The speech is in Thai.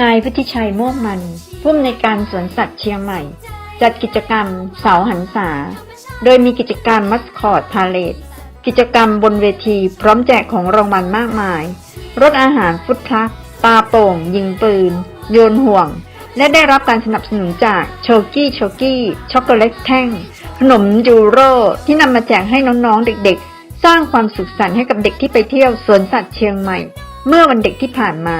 นายพุทธิชัยม่วงมันผู้อำนวยการสวนสัตว์เชียงใหม่ จัดกิจกรรมเสาหันษา โดยมีกิจกรรมมัสคอตพาเลตกิจกรรมบนเวทีพร้อมแจกของรางวัลมากมาย รถอาหารฟุตทรัคปาโป่ง ยิงปืน โยนห่วง และได้รับการสนับสนุนจากโชกี้โชกี้ช็อกโกแลตแท่ง ขนมยูโรที่นำมาแจกให้น้องๆ เด็กๆ สร้างความสุขสันต์ให้กับเด็กที่ไปเที่ยวสวนสัตว์เชียงใหม่ เมื่อวันเด็กที่ผ่านมา